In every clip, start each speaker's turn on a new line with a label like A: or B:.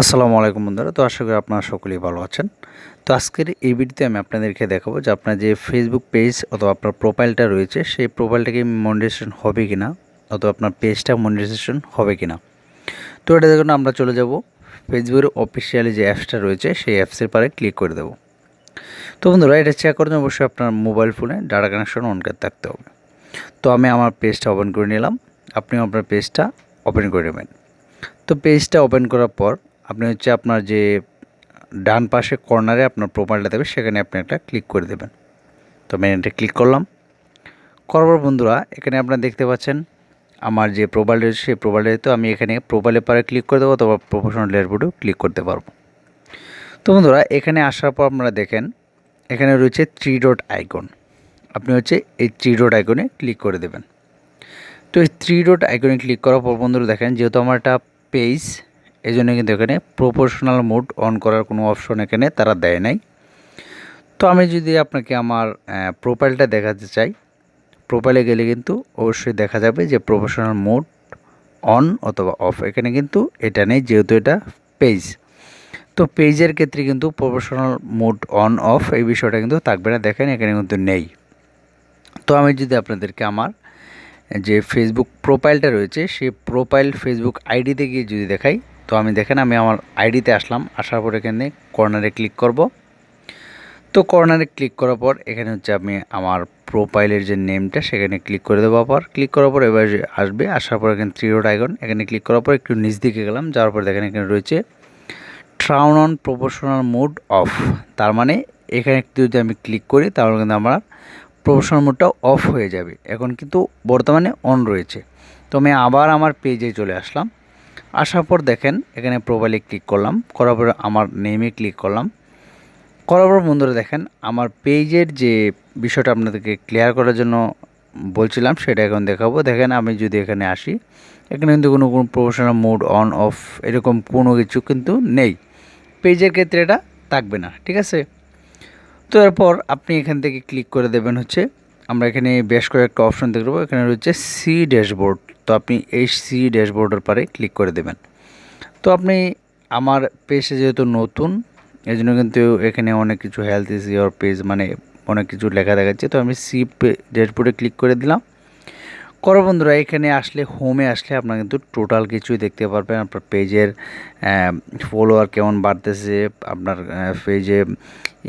A: আসসালামু আলাইকুম বন্ধুরা, তো আশা করি আপনারা সকলেই ভালো আছেন। তো আজকের এই ভিডিওতে আমি আপনাদেরকে দেখাবো যে আপনার যে ফেসবুক পেজ অথবা আপনার প্রোফাইলটা রয়েছে, সেই প্রোফাইলটাকে মনিটাইজেশন হবে কি না অথবা আপনার পেজটা মনিটাইজেশন হবে কি না তো এটা দেখুন, আমরা চলে যাব ফেসবুকের অফিসিয়ালি যে অ্যাপসটা রয়েছে, সেই অ্যাপসের পারে ক্লিক করে দেবো। তো বন্ধুরা, এটা চেক জন্য অবশ্যই আপনার মোবাইল ফোনে ডাটা কানেকশন অন করে থাকতে হবে। তো আমি আমার পেজটা ওপেন করে নিলাম, আপনিও আপনার পেজটা ওপেন করে নেবেন। তো পেজটা ওপেন করার পর আপনি হচ্ছে আপনার যে ডান পাশে কর্নারে আপনার প্রোফাইলটা দেবে, সেখানে আপনি একটা ক্লিক করে দেবেন। তো আমি এটা ক্লিক করলাম। করার পর বন্ধুরা, এখানে আপনারা দেখতে পাচ্ছেন, আমার যে প্রোফাইল রয়েছে, সেই প্রোফাইলে তো আমি এখানে প্রোফাইলের পারে ক্লিক করে দেবো অথবা প্রফেশনাল ড্যাশবোর্ডেও ক্লিক করতে পারব। তো বন্ধুরা, এখানে আসার পর আপনারা দেখেন, এখানে রয়েছে থ্রি ডট আইকন আপনি হচ্ছে এই থ্রি ডট আইকনে ক্লিক করে দেবেন। তো এই থ্রি ডট আইকনে ক্লিক করার পর বন্ধুরা দেখেন, যেহেতু আমার একটা পেজ এই জন্য কিন্তু এখানে প্রপোর্শনাল মোড অন করার কোনো অপশন এখানে তারা দেয় নাই। তো আমি যদি আপনাকে আমার প্রোফাইলটা দেখাতে চাই প্রোফাইলে গেলে কিন্তু অবশ্যই দেখা যাবে যে প্রফেশনাল মোড অন অথবা অফ এখানে কিন্তু এটা নেই যেহেতু এটা পেজ তো পেজের ক্ষেত্রে কিন্তু প্রফেশনাল মোড অন অফ এই বিষয়টা কিন্তু থাকবে না, দেখেন এখানে কিন্তু নেই। তো আমি যদি আপনাদেরকে আমার, যে ফেসবুক প্রোফাইলটা রয়েছে, সেই প্রোফাইল ফেসবুক আইডিতে গিয়ে যদি দেখাই তো আমি দেখেন, আমি আমার আইডিতে আসলাম, আসার পর এখানে কর্নারে ক্লিক করব। তো কর্নারে ক্লিক করার পর এখানে হচ্ছে আমি আমার প্রোফাইলের যে নেমটা সেখানে ক্লিক করে দেবো পর ক্লিক করার পর এবার আসবে, আসার পর এখানে থ্রি রোড আইকন এখানে ক্লিক করার পর একটু নিচ দিকে গেলাম, যাওয়ার পর দেখেন এখানে রয়েছে turn on professional mode off তার মানে এখানে যদি আমি ক্লিক করি, তাহলে কিন্তু আমার প্রফেশনাল মোডটা অফ হয়ে যাবে। এখন কিন্তু বর্তমানে অন রয়েছে। তো আমি আবার আমার পেজে চলে আসলাম। আসার পর দেখেন, এখানে প্রোফাইলে ক্লিক করলাম, করার পর আমার নেমে ক্লিক করলাম। করার পর বন্ধুরা দেখেন, আমার পেজের যে বিষয়টা আপনাদেরকে ক্লিয়ার করার জন্য বলছিলাম, সেটা এখন দেখাবো। দেখেন, আমি যদি এখানে আসি, এখানে কিন্তু কোনো কোনো প্রফেশনাল মোড অন অফ এরকম কোনো কিছু কিন্তু নেই। পেজের ক্ষেত্রে এটা থাকবে না, ঠিক আছে? তো এরপর আপনি এখান থেকে ক্লিক করে দেবেন হচ্ছে আমরা এখানে বেশ কয়েকটা অপশন দেখতে পাবো। এখানে রয়েছে সি ড্যাশবোর্ড তো আপনি এই সি ড্যাশবোর্ডের পারে ক্লিক করে দেবেন। তো আপনি আমার পেজে যেহেতু নতুন এই জন্য কিন্তু এখানে অনেক কিছু হেলথ ইস ইয়োর পেজ মানে অনেক কিছু লেখা দেখাচ্ছে। তো আমি সি ড্যাশবোর্ডে ক্লিক করে দিলাম। করো বন্ধুরা, এখানে আসলে হোমে আসলে আপনার কিন্তু টোটাল কিছুই দেখতে পারবেন। আপনার পেজের ফলোয়ার কেমন বাড়তেছে, আপনার পেজে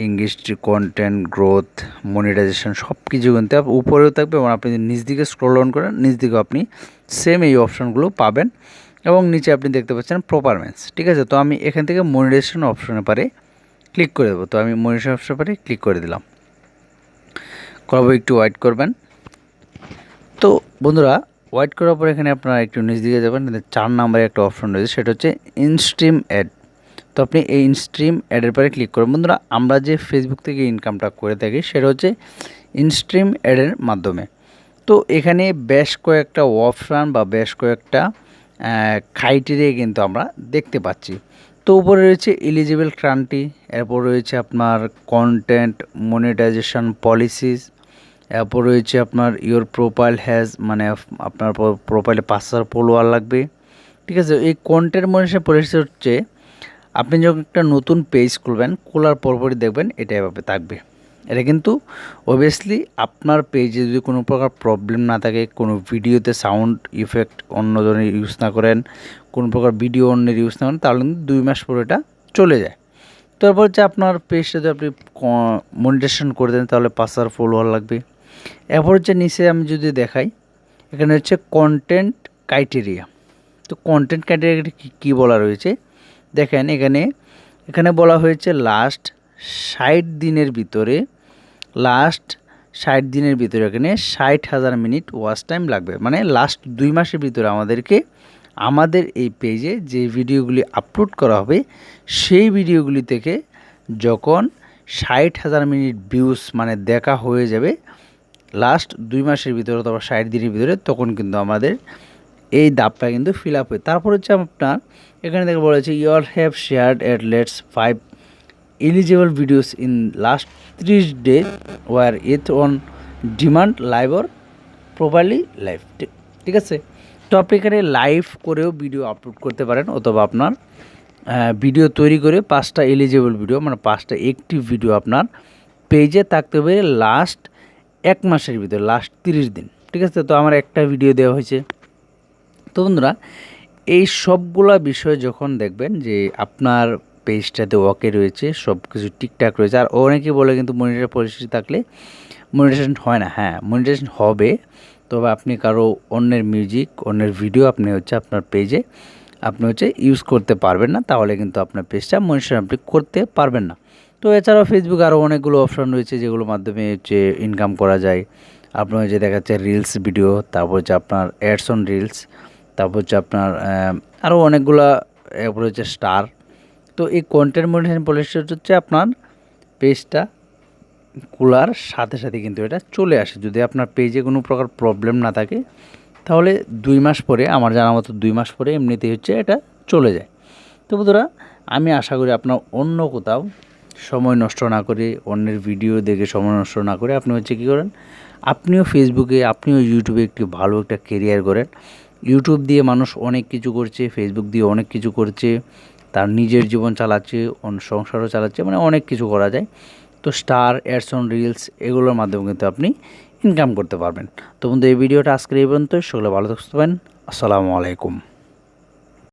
A: ইংলিশ কন্টেন্ট গ্রোথ মনিটাইজেশন সব কিছু কিন্তু উপরেও থাকবে এবং আপনি নিজ দিকে স্ক্রল অন করেন নিজ দিকে আপনি সেম এই অপশানগুলো পাবেন এবং নিচে আপনি দেখতে পাচ্ছেন প্রপারমেন্স ঠিক আছে, তো আমি এখান থেকে মনিটাইজেশন অপশনে পারে ক্লিক করে দেবো। তো আমি মনিটাইজেশন অপশন পারে ক্লিক করে দিলাম। করব একটু ওয়াইট করবেন। তো বন্ধুরা ওয়েট করার পর এখানে আপনারা একটু নিচ দিকে যাবেন চার নাম্বারে একটা অপশন রয়েছে, সেটা হচ্ছে ইনস্ট্রিম অ্যাড তো আপনি এই ইনস্ট্রিম অ্যাডের পরে ক্লিক করুন। বন্ধুরা, আমরা যে ফেসবুক থেকে ইনকামটা করে থাকি, সেটা হচ্ছে ইনস্ট্রিম অ্যাডের মাধ্যমে। তো এখানে বেশ কয়েকটা অপশান বা বেশ কয়েকটা ক্রাইটেরিয়া কিন্তু আমরা দেখতে পাচ্ছি। তো উপরে রয়েছে এলিজিবল ক্রান্তি এরপর রয়েছে আপনার কন্টেন্ট মনিটাইজেশন পলিসিস এরপর রয়েছে আপনার ইওর প্রোফাইল হ্যাজ মানে আপনার প্রোফাইলে পাঁচ হাজার ফলোয়ার লাগবে। ঠিক আছে, এই কন্টেন্ট মনিটাইজেশন পলিসি হচ্ছে, আপনি যখন একটা নতুন পেজ খুলবেন, খোলার পরপরই দেখবেন এটা এভাবে থাকবে। এটা কিন্তু অবভিয়াসলি আপনার পেজে যদি কোনো প্রকার প্রবলেম না থাকে, কোনো ভিডিওতে সাউন্ড ইফেক্ট অন্য ধরনের ইউজ না করেন, কোনো প্রকার ভিডিও অন্যের ইউজ না করেন, তাহলে কিন্তু দুই মাস পরে এটা চলে যায়। তারপর হচ্ছে আপনার পেজটা যদি আপনি মনিটেশন করে দেন, তাহলে পাঁচ হাজার ফলোয়ার লাগবে। এরপর হচ্ছে নিচে আমি যদি দেখাই, এখানে হচ্ছে কন্টেন্ট ক্রাইটেরিয়া তো কন্টেন্ট ক্রাইটেরিয়া কী বলা রয়েছে? দেখেন এখানে এখানে বলা হয়েছে লাস্ট ষাট দিনের ভিতরে লাস্ট ষাট দিনের ভিতরে এখানে ষাট হাজার মিনিট ওয়াচ টাইম লাগবে। মানে লাস্ট দুই মাসের ভিতরে আমাদেরকে, আমাদের এই পেজে যে ভিডিওগুলি আপলোড করা হবে, সেই ভিডিওগুলি থেকে যখন ষাট হাজার মিনিট ভিউস মানে দেখা হয়ে যাবে লাস্ট দুই মাসের ভিতরে অথবা ষাট দিনের ভিতরে তখন কিন্তু আমাদের এই দাবটা কিন্তু ফিল আপ হয়। তারপর হচ্ছে আপনার, এখানে দেখে বলেছে your have shared at let's five eligible videos in last ত্রিশ day were either on demand live or properly live ঠিক আছে? তো আপনি এখানে লাইভ করেও ভিডিও আপলোড করতে পারেন অথবা আপনার ভিডিও তৈরি করে পাঁচটা এলিজেবল ভিডিও মানে পাঁচটা একটি ভিডিও আপনার পেজে থাকতে হবে লাস্ট এক মাসের ভিতরে লাস্ট তিরিশ দিন, ঠিক আছে? তো আমার একটা ভিডিও দেওয়া হয়েছে। তো বন্ধুরা, এই সবগুলা বিষয় যখন দেখবেন যে আপনার পেজটাতে ওকে রয়েছে সব কিছু ঠিকঠাক রয়েছে, আর অনেকে বলে কিন্তু মনিটার পরিস্থিতি থাকলে মনিটাইজেশন হয় না। হ্যাঁ মনিটাইজেশন হবে, তবে আপনি কারও অন্যের মিউজিক অন্যের ভিডিও আপনি হচ্ছে আপনার পেজে আপনি হচ্ছে ইউজ করতে পারবেন না, তাহলে কিন্তু আপনার পেজটা মনিটাইজেশন আপনি করতে পারবেন না। তো এছাড়াও ফেসবুক আরও অনেকগুলো অপশন রয়েছে যেগুলোর মাধ্যমে হচ্ছে ইনকাম করা যায়। আপনার যে দেখা যাচ্ছে রিলস ভিডিও তারপর হচ্ছে আপনার অ্যাডস অন রিলস তারপর হচ্ছে আপনার আরও অনেকগুলা, এরপর হচ্ছে স্টার তো এই কন্টেন্ট মনিটাইজেশন পলিসি হচ্ছে আপনার পেজটা খোলার সাথে সাথে কিন্তু এটা চলে আসে। যদি আপনার পেজে কোনো প্রকার প্রবলেম না থাকে, তাহলে দুই মাস পরে, আমার জানা মতো দুই মাস পরে এমনিতেই হচ্ছে এটা চলে যায়। তো বন্ধুরা, আমি আশা করি আপনার অন্য কোথাও সময় নষ্ট না করে, অন্যের ভিডিও দেখে সময় নষ্ট না করে আপনি হচ্ছে কী করেন? আপনিও ফেসবুকে আপনিও ইউটিউবে একটি ভালো একটা কেরিয়ার করেন ইউটিউব দিয়ে মানুষ অনেক কিছু করছে ফেসবুক দিয়ে অনেক কিছু করছে, তার নিজের জীবন চালাচ্ছে অন্য সংসারও চালাচ্ছে মানে অনেক কিছু করা যায়। তো স্টার অ্যাডস অন রিলস এগুলোর মাধ্যমে কিন্তু আপনি ইনকাম করতে পারবেন। তো বন্ধু, এই ভিডিওটা আজকের এই পর্যন্ত সকলে ভালো থাকতে পারেন আসসালামু আলাইকুম।